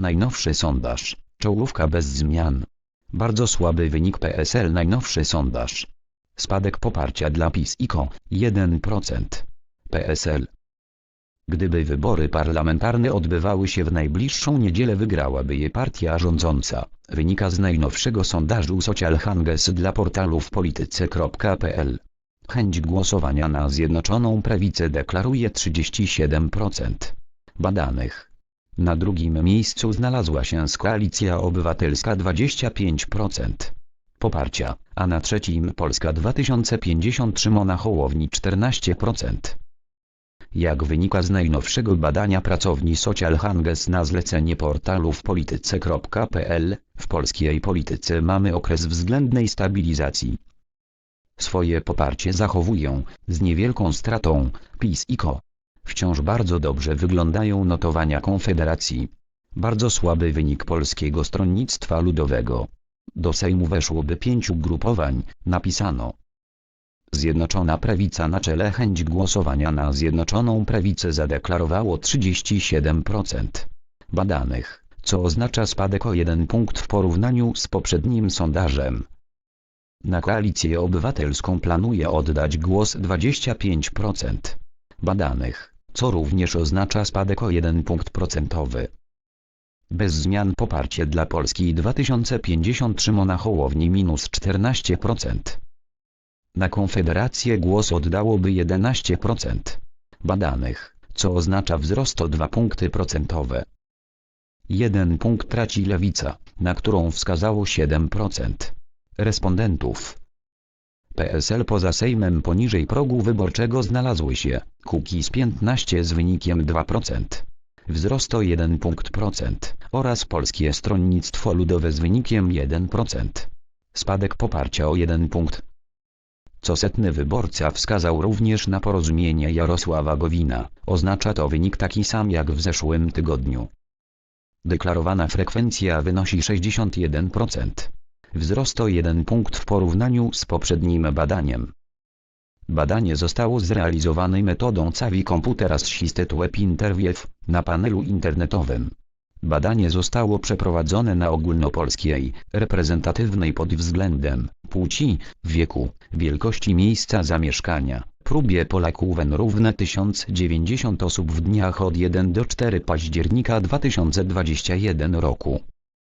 Najnowszy sondaż. Czołówka bez zmian. Bardzo słaby wynik PSL najnowszy sondaż. Spadek poparcia dla PiS i KO 1%. PSL. Gdyby wybory parlamentarne odbywały się w najbliższą niedzielę wygrałaby je partia rządząca, wynika z najnowszego sondażu Social Hanges dla portalu w polityce.pl. Chęć głosowania na Zjednoczoną Prawicę deklaruje 37% badanych. Na drugim miejscu znalazła się Koalicja Obywatelska 25% poparcia, a na trzecim Polska 2050 Szymona Hołowni 14%. Jak wynika z najnowszego badania pracowni Social Hanges na zlecenie portalu w polityce.pl, w polskiej polityce mamy okres względnej stabilizacji. Swoje poparcie zachowują, z niewielką stratą, PiS i KO. Wciąż bardzo dobrze wyglądają notowania Konfederacji. Bardzo słaby wynik Polskiego Stronnictwa Ludowego. Do Sejmu weszłoby pięciu grupowań, napisano. Zjednoczona Prawica na czele chęć głosowania na Zjednoczoną Prawicę zadeklarowało 37% badanych, co oznacza spadek o jeden punkt w porównaniu z poprzednim sondażem. Na Koalicję Obywatelską planuje oddać głos 25% badanych, co również oznacza spadek o jeden punkt procentowy. Bez zmian poparcie dla Polski 2050 Szymona Hołowni minus 14%. Na Konfederację głos oddałoby 11% badanych, co oznacza wzrost o 2 punkty procentowe. Jeden punkt traci Lewica, na którą wskazało 7% respondentów. PSL poza Sejmem poniżej progu wyborczego znalazły się Kukiz 15 z wynikiem 2%, wzrost o 1 punkt procent oraz Polskie Stronnictwo Ludowe z wynikiem 1%, spadek poparcia o 1 punkt. Co setny wyborca wskazał również na porozumienie Jarosława Gowina, oznacza to wynik taki sam jak w zeszłym tygodniu. Deklarowana frekwencja wynosi 61%. Wzrost o 1 punkt w porównaniu z poprzednim badaniem. Badanie zostało zrealizowane metodą CAVI Computer Assisted Web Interview na panelu internetowym. Badanie zostało przeprowadzone na ogólnopolskiej, reprezentatywnej pod względem płci, wieku, wielkości miejsca zamieszkania, próbie Polaków N równe 1090 osób w dniach od 1 do 4 października 2021 roku.